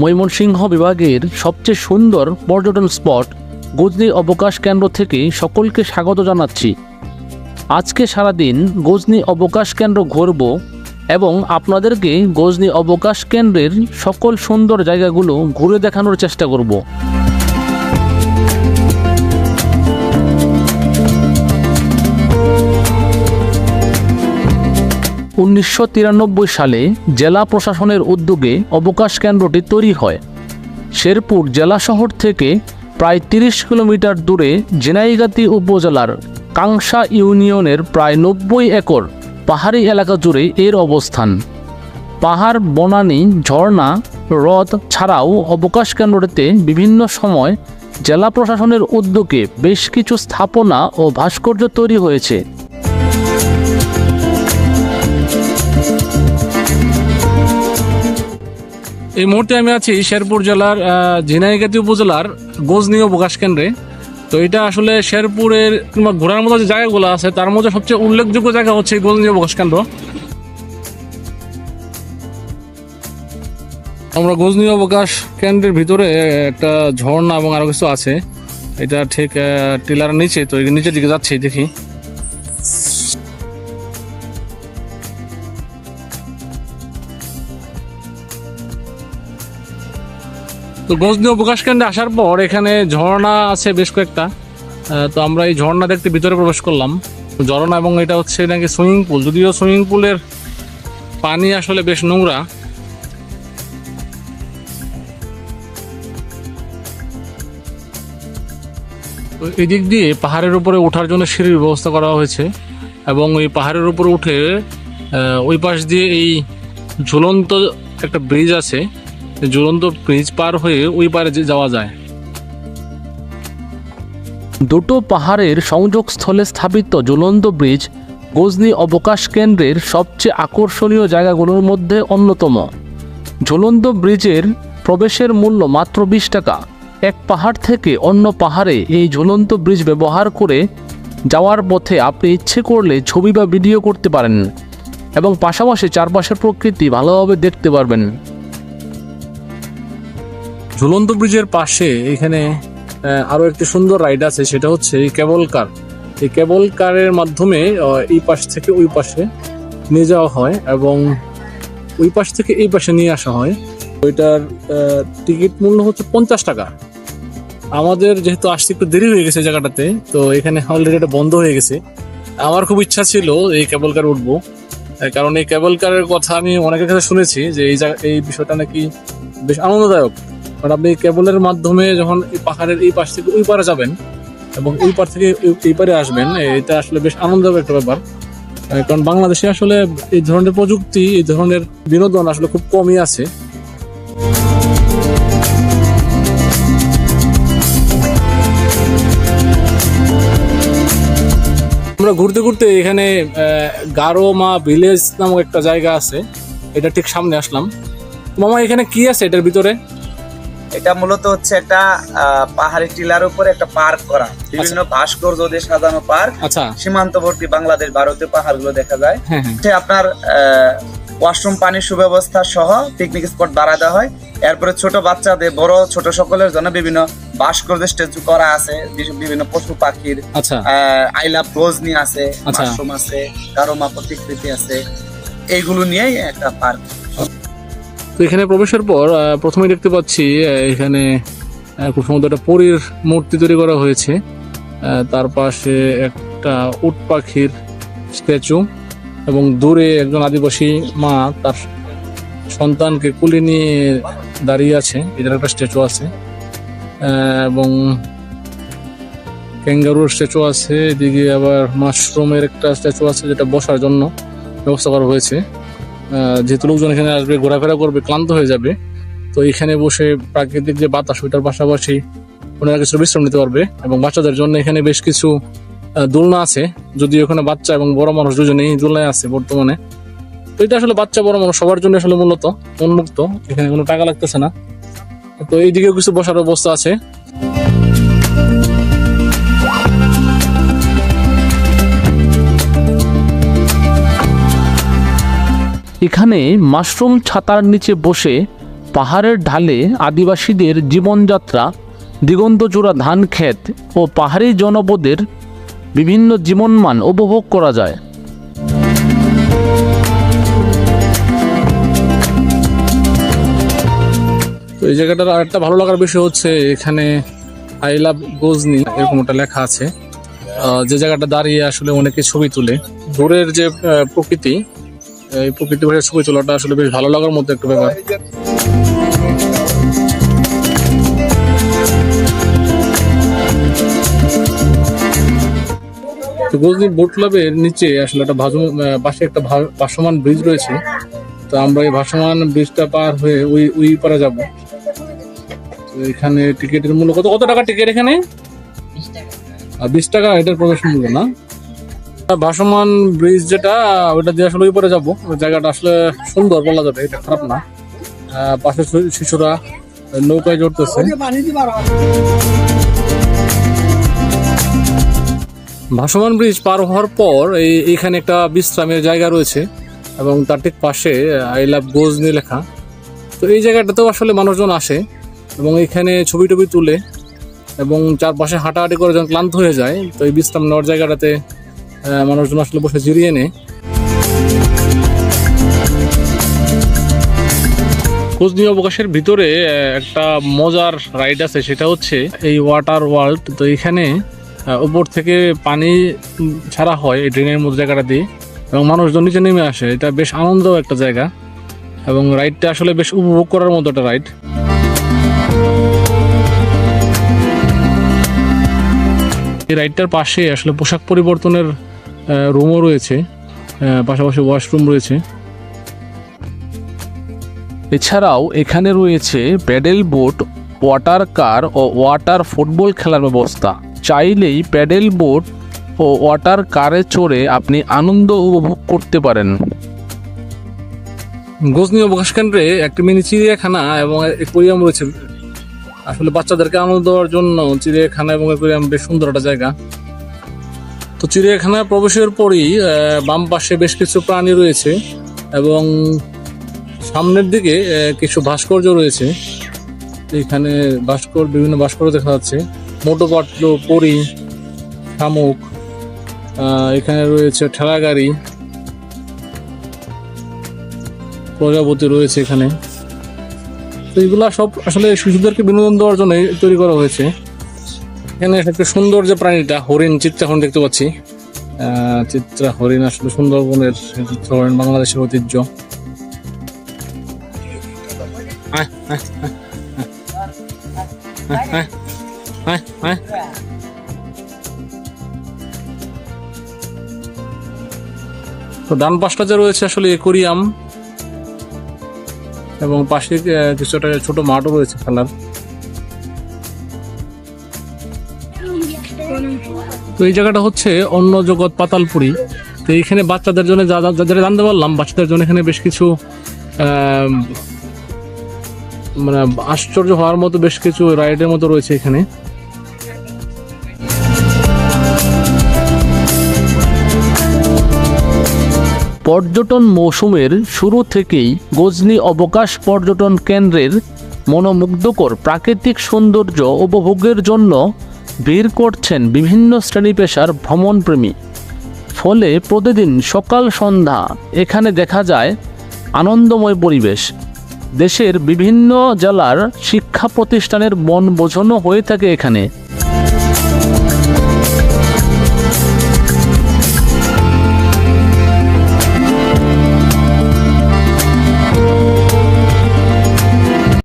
ময়মনসিংহ বিভাগের সবচেয়ে সুন্দর পর্যটন স্পট গজনি অবকাশ কেন্দ্র থেকে সকলকে স্বাগত জানাচ্ছি। আজকে সারাদিন গজনি অবকাশ কেন্দ্র ঘুরব এবং আপনাদেরকে গজনি অবকাশ কেন্দ্রের সকল সুন্দর জায়গাগুলো ঘুরে দেখানোর চেষ্টা করব। উনিশশো তিরানব্বই সালে জেলা প্রশাসনের উদ্যোগে অবকাশ কেন্দ্রটি তৈরি হয়। শেরপুর জেলা শহর থেকে প্রায় তিরিশ কিলোমিটার দূরে জেনাইগাতি উপজেলার কাংসা ইউনিয়নের প্রায় নব্বই একর পাহাড়ি এলাকা জুড়ে এর অবস্থান। পাহাড়, বনানী, ঝর্ণা, হ্রদ ছাড়াও অবকাশ কেন্দ্রটিতে বিভিন্ন সময় জেলা প্রশাসনের উদ্যোগে বেশ কিছু স্থাপনা ও ভাস্কর্য তৈরি হয়েছে। এই মুহূর্তে আমি আছি শেরপুর জেলার ঝিনাইগাতি উপজেলার গজনি অবকাশ কেন্দ্রে। তো এটা আসলে শেরপুরের কিংবা ঘোরার মতো যে জায়গাগুলো আছে, তার মধ্যে সবচেয়ে উল্লেখযোগ্য জায়গা হচ্ছে এই গজনি অবকাশ কেন্দ্র। আমরা গজনি অবকাশ কেন্দ্রের ভিতরে একটা ঝর্ণা এবং আরও কিছু আছে। এটা ঠিক টিলার নিচে, তো নিচের দিকে যাচ্ছি দেখি। তো গজনি অবকাশ কেন্দ্রে আসার পর এখানে ঝর্ণা আছে বেশ কয়েকটা। তো আমরা এই ঝর্ণা দেখতে ভিতরে প্রবেশ করলাম। ঝর্ণা এবং এটা হচ্ছে নাকি সুইমিং পুল। যদিও সুইমিং পুলের পানি আসলে বেশ নোংরা। এদিক দিয়ে পাহাড়ের উপরে ওঠার জন্য সিঁড়ির ব্যবস্থা করা হয়েছে এবং এই পাহাড়ের উপরে উঠে ওই পাশ দিয়ে এই ঝুলন্ত একটা ব্রিজ আছে। ঝুলন্ত ব্রিজ পার হয়ে ওই পারে যাওয়া যায়। দুটো পাহাড়ের সংযোগস্থলে স্থাপিত ঝুলন্ত ব্রিজ গজনি অবকাশ কেন্দ্রের সবচেয়ে আকর্ষণীয় জায়গাগুলোর মধ্যে অন্যতম। ঝুলন্ত ব্রিজের প্রবেশের মূল্য মাত্র বিশ টাকা। এক পাহাড় থেকে অন্য পাহাড়ে এই ঝুলন্ত ব্রিজ ব্যবহার করে যাওয়ার পথে আপনি ইচ্ছে করলে ছবি বা ভিডিও করতে পারেন এবং পাশাপাশি চারপাশের প্রকৃতি ভালোভাবে দেখতে পারবেন। ঝুলন্ত ব্রিজের পাশে এখানে আহ, আরও একটি সুন্দর রাইড আছে সেটা হচ্ছে এই কেবল কার। এই কেবল কারের মাধ্যমে এই পাশ থেকে ওই পাশে নিয়ে যাওয়া হয় এবং ওই পাশ থেকে এই পাশে নিয়ে আসা হয়। ওইটার টিকিট মূল্য হচ্ছে পঞ্চাশ টাকা। আমাদের যেহেতু আসতে একটু দেরি হয়ে গেছে জায়গাটাতে তো এখানে অলরেডি এটা বন্ধ হয়ে গেছে। আমার খুব ইচ্ছা ছিল এই কেবল কার উঠবো কারণ এই কেবল কারের কথা আমি অনেকের কাছে শুনেছি যে এই জায়গা এই বিষয়টা নাকি বেশ আনন্দদায়ক। কারণ আপনি কেবলের মাধ্যমে যখন এই পাহাড়ের এই পাশ থেকে ওই পারে যাবেন এবং এই পার থেকে এই- পারে আসবেন এটা আসলে বেশ আনন্দের একটা ব্যাপার। কারণ বাংলাদেশে আসলে এই ধরনের প্রযুক্তি, এই ধরনের বিনোদন আসলে খুব কমই আছে। আমরা ঘুরতে ঘুরতে এখানে গারো মা ভিলেজ নামক একটা জায়গা আছে। এটা ঠিক সামনে আসলাম। মামা, এখানে কি আছে এটার ভিতরে? এটা মূলত হচ্ছে একটা পাহাড়ি টিলার উপরে একটা পার্ক করা। বিভিন্ন ভাস্কর্য দিয়ে সাজানো পার্ক। আচ্ছা। সীমান্তবর্তী বাংলাদেশ ভারতীয় পাহাড়গুলো দেখা যায়। হ্যাঁ হ্যাঁ। আপনার ওয়াশরুম পানির সুব্যবস্থা সহ পিকনিক স্পট বাড়া দেওয়া হয়। এরপরে ছোট বাচ্চাদের বড় ছোট সকলের জন্য বিভিন্ন ভাস্কর্য স্ট্যাচু করা আছে। বিভিন্ন পশু পাখির আচ্ছা। আই লাভ আছে আচ্ছা। মাশরুম আছে কারোমা প্রতিকৃতি আছে। এইগুলো নিয়েই একটা পার্ক তো এখানে প্রবেশের পর আহ, প্রথমেই দেখতে পাচ্ছি এখানে খুব সুন্দর একটা পরীর মূর্তি তৈরি করা হয়েছে। তার পাশে একটা উট পাখির স্ট্যাচু এবং দূরে একজন আদিবাসী মা তার সন্তানকে কুলে নিয়ে দাঁড়িয়ে আছে। এটার একটা স্ট্যাচু আছে। এবং ক্যাঙ্গারুর স্ট্যাচু আছে। এদিকে আবার মাশরুমের একটা স্ট্যাচু আছে যেটা বসার জন্য ব্যবস্থা করা হয়েছে। যেহেতু লোকজন এখানে আসবে, ঘোরাফেরা করবে, ক্লান্ত হয়ে যাবে, তো এখানে বসে প্রাকৃতিক যে বাতাস ওইটার পাশাপাশি ওনারা কিছু বিশ্রাম নিতে পারবে এবং বাচ্চাদের জন্য এখানে বেশ কিছু দোলনা আছে। যদিও এখানে বাচ্চা এবং বড় মানুষ দুজনেই দোলনায় আছে বর্তমানে। তো এটা আসলে বাচ্চা, বড় মানুষ সবার জন্য আসলে মূলত উন্মুক্ত। এখানে কোনো টাকা লাগতেছে না। তো এইদিকেও কিছু বসার ব্যবস্থা আছে। এখানে মাশরুম ছাতার নিচে বসে পাহাড়ের ঢালে আদিবাসীদের জীবনযাত্রা দিগন্তচূড়া ধান ক্ষেত ও পাহাড়ি জনপদের বিভিন্ন জীবনমান উপভোগ করা যায়। এই জায়গাটার আর একটা ভালো লাগার বিষয় হচ্ছে এখানে আই লাভ গজনি এরকম একটা লেখা আছে। যে জায়গাটা দাঁড়িয়ে আসলে অনেকে ছবি তুলে। দূরের যে প্রকৃতি এই প্রকৃতি ছবি তোলাটা আসলে বেশ ভালো লাগার মতো একটা ব্যাপার। তো গজনি বোট ক্লাবের নিচে আসলে একটা ভাসম পাশে একটা ভাসমান ব্রিজ রয়েছে। তো আমরা এই ভাসমান ব্রিজটা পার হয়ে ওই ওই পারে যাব। তো এখানে টিকিটের মূল্য কত? কত টাকা টিকিট এখানে? আর বিশ টাকা এটার প্রবেশ মূল্য না? ভাসমান ব্রিজ যেটা ওটা দিয়ে আসলে ওই পারে যাব। জায়গাটা আসলে সুন্দর বলা যাবে, এটা খারাপ না। পাশে শিশুরা নৌকায় চড়তেছে। ভাসমান ব্রিজ পার হওয়ার পর এই এখানে একটা বিশ্রামের জায়গা রয়েছে এবং তার ঠিক পাশে আই লাভ গোজনি লেখা। তো এই জায়গাটাতেও আসলে মানুষজন আসে এবং এখানে ছবি টবি তুলে এবং চারপাশে হাঁটাহাঁটি করে যখন ক্লান্ত হয়ে যায়, তো এই বিশ্রাম নেওয়ার জায়গাটাতে মানুষজন আসলে বসে জিরিয়ে নেয়। কোচনি অবকাশের ভিতরে একটা মজার রাইড আছে, সেটা হচ্ছে এই ওয়াটার ওয়ার্ল্ড। তো এখানে উপর থেকে পানি ছাড়া হয় এই ড্রেনের মধ্যে জায়গাটা দিয়ে, এবং মানুষজন নিচে নেমে আসে। এটা বেশ আনন্দ একটা জায়গা, এবং রাইডটা আসলে বেশ উপভোগ করার মতো একটা রাইড। এই রাইডটার পাশে আসলে পোশাক পরিবর্তনের রুমও রয়েছে পাশাপাশি ওয়াশরুম রয়েছে। এছাড়াও এখানে রয়েছে প্যাডেল বোট ওয়াটার কার ও ওয়াটার ফুটবল খেলার ব্যবস্থা। চাইলেই প্যাডেল বোট ও ওয়াটার কারে চড়ে আপনি আনন্দ উপভোগ করতে পারেন। গজনি অবকাশ কেন্দ্রে একটি মিনি চিড়িয়াখানা এবং একুরিয়াম রয়েছে। আসলে বাচ্চাদেরকে আনন্দ দেওয়ার জন্য চিড়িয়াখানা এবং একুরিয়াম বেশ সুন্দর একটা জায়গা। তো চিড়িয়াখানায় প্রবেশের পরই বাম পাশে বেশ কিছু প্রাণী রয়েছে এবং সামনের দিকে কিছু ভাস্কর্য রয়েছে। এখানে ভাস্কর, বিভিন্ন ভাস্কর্য দেখা যাচ্ছে। মোটো পাটলো পরি, শামুক এখানে রয়েছে ঠেলা গাড়ি, প্রজাপতি রয়েছে এখানে। তো এগুলা সব আসলে শিশুদেরকে বিনোদন দেওয়ার জন্য তৈরি করা হয়েছে। এখানে একটা সুন্দর যে প্রাণীটা হরিণ চিত্রা হরিণ দেখতে পাচ্ছি। চিত্রা হরিণ আসলে সুন্দরবনের চিত্রা হরিণ বাংলাদেশের ঐতিহ্য। তো ডান পাশটা যে রয়েছে আসলে একুরিয়াম এবং পাশে আহ, কিছু একটা ছোট মাঠও রয়েছে খেলার। তো এই জায়গাটা হচ্ছে অন্য জগৎ পাতালপুরি। তো এইখানে বাচ্চাদের জন্য যা যাদের জানতে পারলাম, বাচ্চাদের জন্য এখানে বেশ কিছু মানে আশ্চর্য হওয়ার মতো বেশ কিছু রাইডের মতো রয়েছে এখানে। পর্যটন মৌসুমের শুরু থেকেই গজনি অবকাশ পর্যটন কেন্দ্রের মনোমুগ্ধকর প্রাকৃতিক সৌন্দর্য উপভোগের জন্য ভিড় করছেন বিভিন্ন শ্রেণি পেশার ভ্রমণপ্রেমী। ফলে প্রতিদিন সকাল সন্ধ্যা এখানে দেখা যায় আনন্দময় পরিবেশ। দেশের বিভিন্ন জেলার শিক্ষা প্রতিষ্ঠানের মন বোঝানো হয়ে থাকে এখানে।